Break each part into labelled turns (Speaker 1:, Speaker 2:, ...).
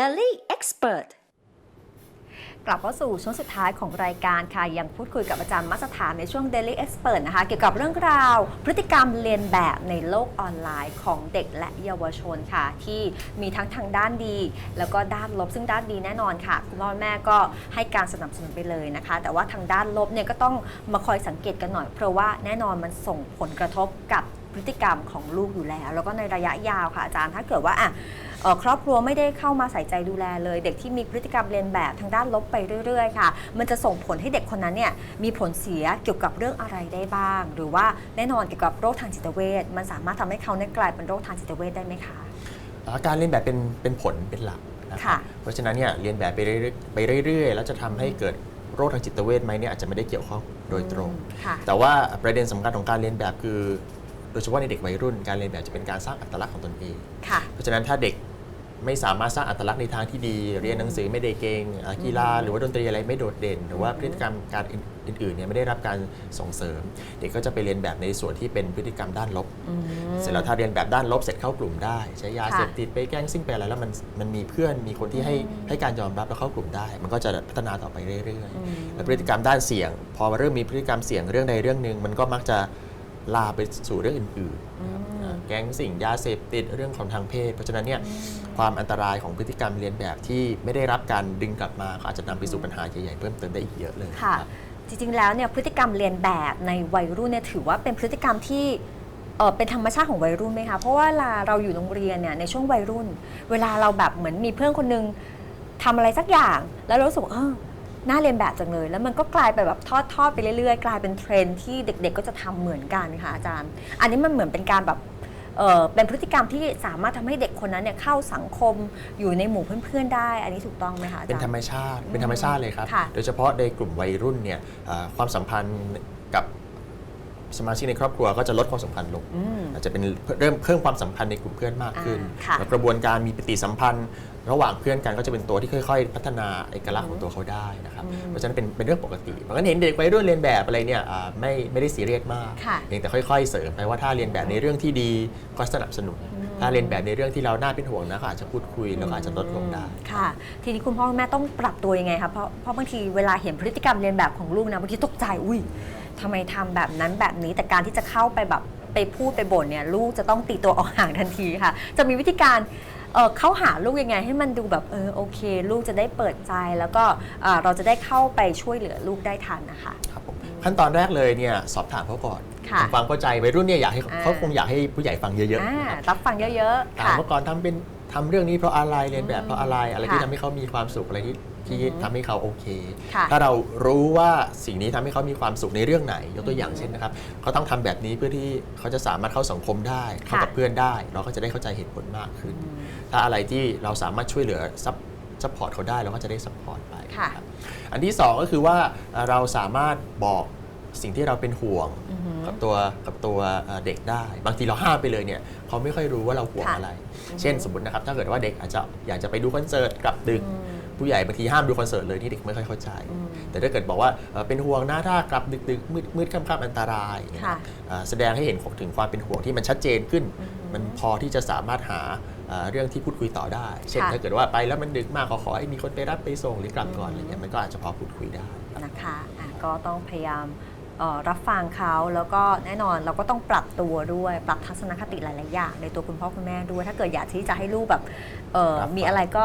Speaker 1: Daily Expert
Speaker 2: กลับเข้าสู่ช่วงสุดท้ายของรายการค่ะ ยังพูดคุยกับอาจารย์มาสถานในช่วง Daily Expert นะคะ เกี่ยวกับเรื่องราว พฤติกรรมเรียนแบบในโลกออนไลน์ของเด็กและเยาวชนค่ะ ที่มีทั้งทางด้านดี แล้วก็ด้านลบซึ่งด้านดีแน่นอนค่ะ คุณพ่อแม่ก็ให้การสนับสนุนไปเลยนะคะ แต่ว่าทางด้านลบเนี่ยก็ต้องมาคอยสังเกตกันหน่อย เพราะว่าแน่นอนมันส่งผลกระทบกับ พฤติกรรมของลูกอยู่แล้ว แล้วก็ในระยะยาวค่ะอาจารย์ถ้าเกิดว่าอะเอ่อครอบครัวไม่ได้เข้ามาใส่ใจดูแลเลย เด็กที่มีพฤติกรรมเรียนแบบทางด้านลบไปเรื่อย ๆ ค่ะ มันจะส่งผลให้เด็กคนนั้นเนี่ยมีผลเสียเกี่ยวกับเรื่องอะไรได้บ้าง หรือว่าแน่นอนเกี่ยวกับโรคทางจิตเวชมันสามารถทำให้เขาเนี่ยกลายเป็นโรคทางจิตเวชได้ไหมคะ
Speaker 3: อ่าการเรียนแบบเป็นเป็นผลเป็นหลักนะครั
Speaker 2: ค่ะ
Speaker 3: บเพราะฉะนั้นเนี่ยเรียนแบบไปเรื่อยๆไปเรื่อยๆ แล้วจะทำให้เกิดโรคทางจิตเวชไหมเนี่ยอาจจะไม่ได้เกี่ยวข้องโดยตรง
Speaker 2: อืมค่ะ
Speaker 3: แต่ว่าประเด็นสำคัญของการเรียนแบบคือ โดยเฉพาะในเด็กวัยรุ่นการเรียนแบบจะเป็นการสร้างอัตลักษณ์ของตนเอง
Speaker 2: ค่ะ
Speaker 3: เพราะฉะนั้นถ้าเด็กไม่สามารถสร้างอัตลักษณ์ในทางที่ดี เรียนหนังสือไม่ได้เก่งอ่ากีฬาหรือว่าดนตรีอะไรไม่โดดเด่น หรือว่าพฤติกรรมการอื่นๆเนี่ยไม่ได้รับการส่งเสริม เด็กก็จะไปเรียนแบบในส่วนที่เป็นพฤติกรรมด้านลบ
Speaker 2: อืม
Speaker 3: เสร็จแล้วถ้าเรียนแบบด้านลบเสร็จเข้ากลุ่มได้ ใช้ยา
Speaker 2: ค่ะ
Speaker 3: เสพติดไปแกล้งซิ่งไปอะไรแล้วมันมันมีเพื่อนมีคนที่ให้ให้การยอมรับแล้วเข้ากลุ่มได้ มันก็จะพัฒนาต่อไปเรื่อย
Speaker 2: อืม
Speaker 3: ๆแล้วพฤติกรรมด้านเสี่ยง พอเริ่มมีพฤติกรรมเสี่ยงเรื่องใดเรื่องหนึ่งมันก็มักจะ ลาไปสู่เรื่องอื่นๆนะครับอ่าแก๊งสิ่งยาเสพติดเรื่องของทางเพศ เพราะฉะนั้นเนี่ยความอันตรายของพฤติกรรมเรียนแบบที่ไม่ได้รับการดึงกลับมาก็อาจจะนำไปสู่ปัญหาใหญ่ๆเพิ่มเติมได้อีกเยอะเลย
Speaker 2: ค่ะ
Speaker 3: รับ
Speaker 2: จริงๆ แล้วเนี่ยพฤติกรรมเรียนแบบในวัยรุ่นเนี่ยถือว่าเป็นพฤติกรรมที่เออเป็นธรรมชาติของวัยรุ่นไหมคะ เพราะว่าเวลาเราอยู่โรงเรียนเนี่ยในช่วงวัยรุ่น เวลาเราแบบเหมือนมีเพื่อนคนนึงทำอะไรสักอย่าง แล้วเรารู้สึกว่าเออ น่าเรียนแบบจังเลย แล้วมันก็กลายไปแบบทอดทอดๆไปเรื่อยๆ กลายเป็นเทรนด์ที่เด็กๆ ก็จะทำเหมือนกันค่ะอาจารย์ อันนี้มันเหมือนเป็นการแบบเออเป็นพฤติกรรมที่สามารถทำให้เด็กคนนั้นเนี่ยเข้าสังคมอยู่ในหมู่เพื่อนๆได้ อันนี้ถูกต้องไหมคะอาจารย์
Speaker 3: เป็นธรรมชาติเป็นธรรมชาติเลยครับ
Speaker 2: ค่ะ
Speaker 3: โดยเฉพาะในกลุ่มวัยรุ่นเนี่ยอ่าความสัมพันธ์กับ สมาชิกในครอบครัวก็จะลดความสัมพันธ์ลง
Speaker 2: อืม
Speaker 3: อาจจะเป็นเริ่มเพิ่มความสัมพันธ์ในกลุ่มเพื่อนมากขึ้น
Speaker 2: อ่าค่ะ
Speaker 3: แล้วกระบวนการมีปฏิสัมพันธ์ ระหว่างเพื่อนกันก็จะเป็นตัวที่ค่อยๆ พัฒนาเอกลักษณ์ของตัวเขาได้นะครับเพราะฉะนั้นเป็นเป็นเรื่องปกติมันก็เห็นเด็กวัยรุ่นเรียนแบบอะไรเนี่ยอ่าไม่ไม่ได้ซีเรียสมาก
Speaker 2: ค่ะ
Speaker 3: เพียงแต่ค่อยๆ เสริมไปว่าถ้าเรียนแบบในเรื่องที่ดีก็สนับสนุนถ้าเรียนแบบในเรื่องที่เราน่าเป็นห่วงนะก็อาจจะพูดคุยแล้วก็อาจจะลดลงได้
Speaker 2: ค่ะ ทีนี้คุณพ่อคุณแม่ต้องปรับตัวยังไงคะเพราะเพราะบางทีเวลาเห็นพฤติกรรมเรียนแบบของลูกนะบางทีตกใจอุ้ย ทำไมทำแบบนั้นแบบนี้แต่การที่จะเข้าไปแบบไปพูดไปบ่นเนี่ยลูกจะต้องตีตัวออกห่างทันทีค่ะ จะมีวิธีการเอ่อเข้าหาลูกยังไง ให้มันดูแบบเออโอเค ลูกจะได้เปิดใจแล้วก็เอ่อเราจะได้เข้าไปช่วยเหลือลูกได้ทันนะคะ
Speaker 3: ครับผมขั้นตอนแรกเลยเนี่ยสอบถามเขาก่อน
Speaker 2: ค่ะ
Speaker 3: ทำความเข้าใจวัยรุ่นเนี่ยอยากให้
Speaker 2: อ่า
Speaker 3: เขาคงอยากให้ผู้ใหญ่ฟังเยอะๆ
Speaker 2: อ่า
Speaker 3: นะครับ
Speaker 2: รับฟังเยอะๆ
Speaker 3: ถาม
Speaker 2: ค่ะ
Speaker 3: ว่าก่อนทำเป็น ทำเรื่องนี้เพราะอะไรเรียนแบบเพราะอะไร อะไรที่
Speaker 2: ค่ะ
Speaker 3: ทำให้เขามีความสุขอะไรที่ที่
Speaker 2: อือฮึ
Speaker 3: ทำให้เขาโอเค
Speaker 2: ค่ะ
Speaker 3: ถ้าเรารู้ว่าสิ่งนี้ทำให้เขามีความสุขในเรื่องไหน ยกตัวอย่างเช่นนะครับเขาต้องทำแบบนี้เพื่อที่เขาจะสามารถเข้าสังคมได้ เข้ากับ
Speaker 2: ค่ะ
Speaker 3: เพื่อนได้ เราก็จะได้เข้าใจเหตุผลมากขึ้น ถ้าอะไรที่เราสามารถช่วยเหลือซัพซัพพอร์ตเขาได้เราก็จะได้ซัพพอร์ตไป
Speaker 2: ค่ะ
Speaker 3: นะครับอันที่สองก็คือว่าเอ่อเราสามารถบอกสิ่งที่เราเป็นห่วง
Speaker 2: อือฮึ
Speaker 3: กับตัวกับตัวเอ่อเด็กได้ บางทีเราห้ามไปเลยเนี่ยเขาไม่ค่อยรู้ว่าเราห่วง
Speaker 2: ค่ะ
Speaker 3: อะไร เช่นสมมตินะครับถ้าเกิดว่าเด็กอาจจะอยากจะไปดูคอนเสิร์ตกลับดึก
Speaker 2: อืม
Speaker 3: ผู้ใหญ่บางทีห้ามดูคอนเสิร์ตเลยนี่เด็กไม่ค่อยเข้าใจ
Speaker 2: อืม
Speaker 3: แต่ถ้าเกิดบอกว่าเอ่อเป็นห่วงนะถ้ากลับดึกดึกๆ มืดมืดค่ำๆอันตรายนะค
Speaker 2: ค่ะ
Speaker 3: รับอ่าแสดงให้เห็นถึงความเป็นห่วงที่มันชัดเจนขึ้น มันพอที่จะสามารถหาอ่าเรื่องที่พูดคุยต่อได้ เช่น
Speaker 2: ค่ะ
Speaker 3: ถ้าเกิดว่าไปแล้วมันดึกมากขอขอให้มีคนไปรับไปส่งหรือ กลับก่อนอะไรเงี้ยมันก็อาจจะพอพูดคุยได้ครับ
Speaker 2: นะคะอะก็ต้องพยายามเอ่อ รับฟังเขาแล้วก็แน่นอนเราก็ต้องปรับตัวด้วย ปรับทัศนคติหลายๆอย่างในตัวคุณพ่อคุณแม่ด้วย ถ้าเกิดอยากที่จะให้ลูกแบบเอ่อ
Speaker 3: ครับ
Speaker 2: มีอะไรก็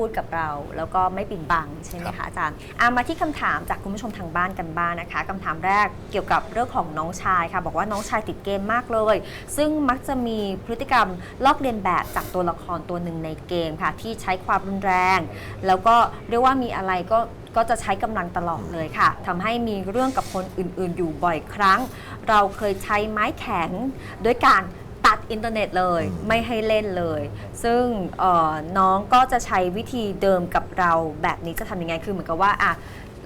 Speaker 2: พูดกับเรา แล้วก็ไม่ปิดบังใช่ไหม
Speaker 3: ครั
Speaker 2: คะ
Speaker 3: บ
Speaker 2: อาจารย์อามาที่คำถามจากคุณผู้ชมทางบ้านกันบ้างนะคะคำถามแรกเกี่ยวกับเรื่องของน้องชายค่ะ บอกว่าน้องชายติดเกมมากเลย ซึ่งมักจะมีพฤติกรรมลอกเลียนแบบจากตัวละครตัวหนึ่งในเกมค่ะ ที่ใช้ความรุนแรง แล้วก็เรียกว่ามีอะไรก็ ก็จะใช้กำลังตลอดเลยค่ะทำให้มีเรื่องกับคนอื่นๆ อยู่บ่อยครั้ง เราเคยใช้ไม้แข็งด้วยการตัดอินเทอร์เน็ตเลย
Speaker 3: อืม
Speaker 2: ไม่ให้เล่นเลย ซึ่งเอ่อน้องก็จะใช้วิธีเดิมกับเราแบบนี้จะทำยังไงคือเหมือนกับว่าอะ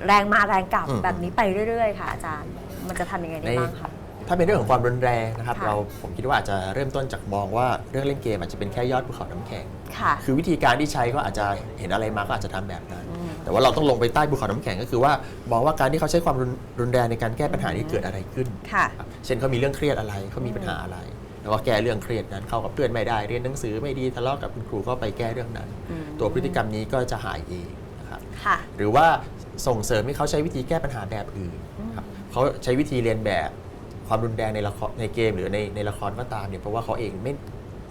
Speaker 2: แรงมาแรงกลับ
Speaker 3: อืม
Speaker 2: แบบนี้ไปเรื่อย ๆ ค่ะอาจารย์ มันจะทำยังไงได้
Speaker 3: ใน
Speaker 2: บ้างคะ
Speaker 3: ถ้าเป็นเรื่องของความรุนแรงนะครับ
Speaker 2: ค่ะ
Speaker 3: เราผมคิดว่าอาจจะเริ่มต้นจากมองว่าเรื่องเล่นเกมอาจจะเป็นแค่ยอดภูเขาน้ำแข็ง
Speaker 2: ค่ะ
Speaker 3: คือวิธีการที่ใช้ก็อาจจะเห็นอะไรมาก็อาจจะทำแบบนั้น
Speaker 2: อืม
Speaker 3: แต่ว่าเราต้องลงไปใต้ภูเขาน้ำแข็งก็คือว่ามองว่าการที่เขาใช้ความรุนรุนแรงในการแก้ปัญหานี้เกิดอะไรขึ้น
Speaker 2: ค่ะ
Speaker 3: ครับเช่นเขามีเรื่องเครียดอะไรเขามีปัญหาอะไร แล้วก็แก้เรื่องเครียดนั้น เข้ากับเพื่อนไม่ได้ เรียนหนังสือไม่ดี ทะเลาะกับคุณครูก็ไปแก้เรื่องนั้น
Speaker 2: อืม
Speaker 3: ตัวพฤติกรรมนี้ก็จะหายเองนะครับ
Speaker 2: ค่ะ
Speaker 3: หรือว่าส่งเสริมให้เขาใช้วิธีแก้ปัญหาแบบอื่นครับเขาใช้วิธีเรียนแบบ ความรุนแรงในละครในเกมหรือในในละครก็ตามเนี่ยเพราะว่าเขาเองไม่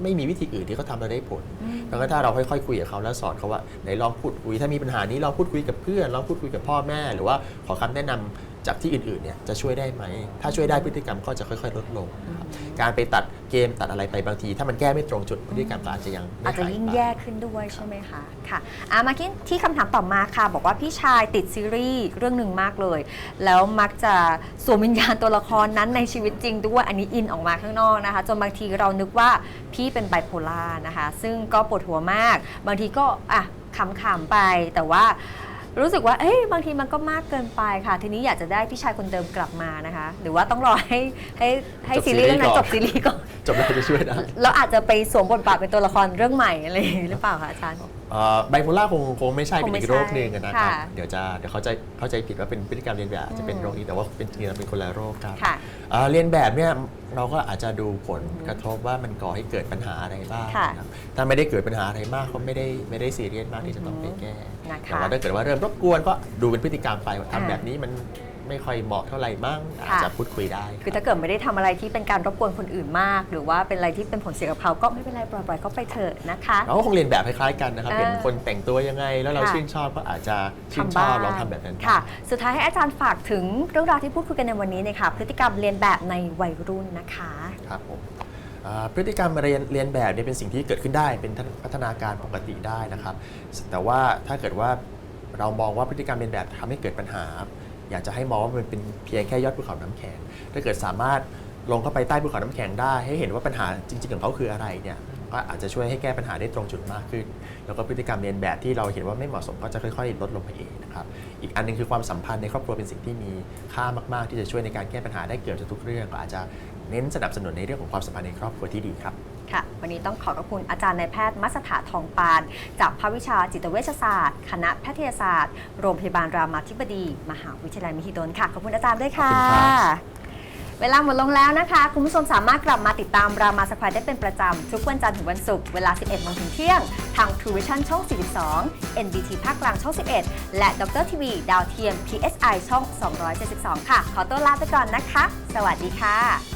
Speaker 3: ไม่มีวิธีอื่นที่เขาทำแล้วได้ผล แล้วก็ถ้าเราค่อยๆคุยกับเขาแล้วสอนเขาว่าไหนลองพูดคุยถ้ามีปัญหานี้ลองพูดคุยกับเพื่อนลองพูดคุยกับพ่อแม่ หรือว่าขอคำแนะนำ จากที่อื่นๆเนี่ยจะช่วยได้ไหม ถ้าช่วยได้พฤติกรรมก็จะค่อยๆ ลดลงนะครับการไปตัดเกมตัดอะไรไปบางที ถ้ามันแก้ไม่ตรงจุดพฤติกรรมก็อาจจะยังไม่
Speaker 2: อาจจะ
Speaker 3: หาย
Speaker 2: ยิ่ง
Speaker 3: ไป
Speaker 2: แย่ขึ้นด้วยใช่ไหมคะค่ะอะมาที่ที่คำถามต่อมาค่ะ บอกว่าพี่ชายติดซีรีส์เรื่องหนึ่งมากเลย แล้วมักจะสวมวิญญาณตัวละครนั้นในชีวิตจริงด้วยอันนี้อินออกมาข้างนอกนะคะ จนบางทีเรานึกว่าพี่เป็นไบโพล่านะคะ ซึ่งก็ปวดหัวมาก บางทีก็อะขำๆไปแต่ว่า รู้สึกว่าเอ้ยบางทีมันก็มากเกินไปค่ะ ทีนี้อยากจะได้พี่ชายคนเดิมกลับมานะคะ หรือว่าต้องรอให้ให้ให้ซีรีส์เรื่องนั้นจบซีรีส์ก่อน
Speaker 3: จบแล้วจะช่วยได้
Speaker 2: แล้วอาจจะไปสวมบทบาทเป็นตัวละครเรื่องใหม่อะไรอย่างนี้หรือเปล่าคะอาจารย์
Speaker 3: ไบโพล่าคงคงไม่ใช่
Speaker 2: ค
Speaker 3: เป็
Speaker 2: ง
Speaker 3: น
Speaker 2: ไม่
Speaker 3: อีกโรคหนึ่งอะนะครับ
Speaker 2: ค่ะ
Speaker 3: เดี๋ยวจะเดี๋ยวเขาใจเข้าใจผิดว่าเป็นพฤติกรรมเรียนแบบอาจจะเป็นโรคนี้แต่ว่าเป็นจริงๆแล้วเป็นคนละโรคครับ
Speaker 2: ค่ะ
Speaker 3: อ่าเรียนแบบเนี่ยเราก็อาจจะดูผลกระทบว่ามันก่อให้เกิดปัญหาอะไรบ้าง
Speaker 2: ค่ะ
Speaker 3: นะครับถ้าไม่ได้เกิดปัญหาอะไรมากก็ไม่ได้ไม่ได้ซีเรียสมากที่จะต้องไปแก้
Speaker 2: นะคะ
Speaker 3: แต่ว่าถ้าเกิดว่าเริ่มรบกวนก็ดูเป็นพฤติกรรมไปว่า
Speaker 2: อ่า
Speaker 3: ทำแบบนี้มันไม่ค่อยเหมาะเท่าไหร่บ้างอาจจะพูดคุยได้
Speaker 2: คือถ้าเกิดไม่ได้ทำอะไรที่เป็นการรบกวนคนอื่นมาก หรือว่าเป็นอะไรที่เป็นผลเสียกับเขาก็ไม่เป็นไรปล่อยๆเขาไปเถอะนะคะ
Speaker 3: เราก็คงเรียนแบบคล้ายๆกันนะครับ
Speaker 2: อ่า
Speaker 3: เห็นคนแต่งตัวยังไง แล้วเรา
Speaker 2: ค่ะ
Speaker 3: ชื่นชอบก็อาจจะชื่นชอบลองทำแบบนั้นบ้าง
Speaker 2: ค่ะ สุดท้ายให้อาจารย์ฝากถึงเรื่องราวที่พูดคุยกันในวันนี้เนยคะพฤติกรรมเรียนแบบในวัยรุ่นนะคะ
Speaker 3: ครับผมอ่า พฤติกรรมเรียนเรียนแบบเนี่ยเป็นสิ่งที่เกิดขึ้นได้เป็นพัฒนาการปกติได้นะครับ แต่ว่าถ้าเกิดว่าเรามองว่าพฤติกรรมเรียนแบบทำให้เกิดปัญหา อยากจะให้มองว่ามันเป็นเพียงแค่ยอดภูเขาน้ำแข็งถ้าเกิดสามารถลงเข้าไปใต้ภูเขาน้ำแข็งได้ ให้เห็นว่าปัญหาจริง ๆ ของเขาคืออะไรเนี่ยก็อาจจะช่วยให้แก้ปัญหาได้ตรงจุดมากขึ้น แล้วก็พฤติกรรมเรียนแบบที่เราเห็นว่าไม่เหมาะสมก็จะค่อยๆ ลดลงไปเองนะครับ อีกอันหนึงคือความสัมพันธ์ในครอบครัวเป็นสิ่งที่มีค่ามากๆ ที่จะช่วยในการแก้ปัญหาได้เกือบจะทุกเรื่องก็อาจจะ เน้นสนับสนุนในเรื่องของความสัมพันธ์ในครอบครัวที่ดีครับ
Speaker 2: ค่ะ วันนี้ต้องขอขอบคุณอาจารย์นายแพทย์มัสถาทองปาน จากภาควิชาจิตเวชศาสตร์ คณะแพทยศาสตร์ โรงพยาบาลรามาธิบดี มหาวิทยาลัยมหิดลค่ะ ขอบคุณอาจารย์ด้วยค่ะ
Speaker 3: ขอบคุณครับ
Speaker 2: เวลาหมดลงแล้วนะคะ คุณผู้ชมสามารถกลับมาติดตามรามาสแควร์ได้เป็นประจำ ทุกวันจันทร์ถึงวันศุกร์เวลา 11โมงถึงเที่ยง ทาง True Vision ช่อง 42 NBT ภาคกลางช่อง 11 และดรทีวีดาวเทียม PSI ช่อง 272 ค่ะ ขอตัวลาไปก่อนนะคะ สวัสดีค่ะ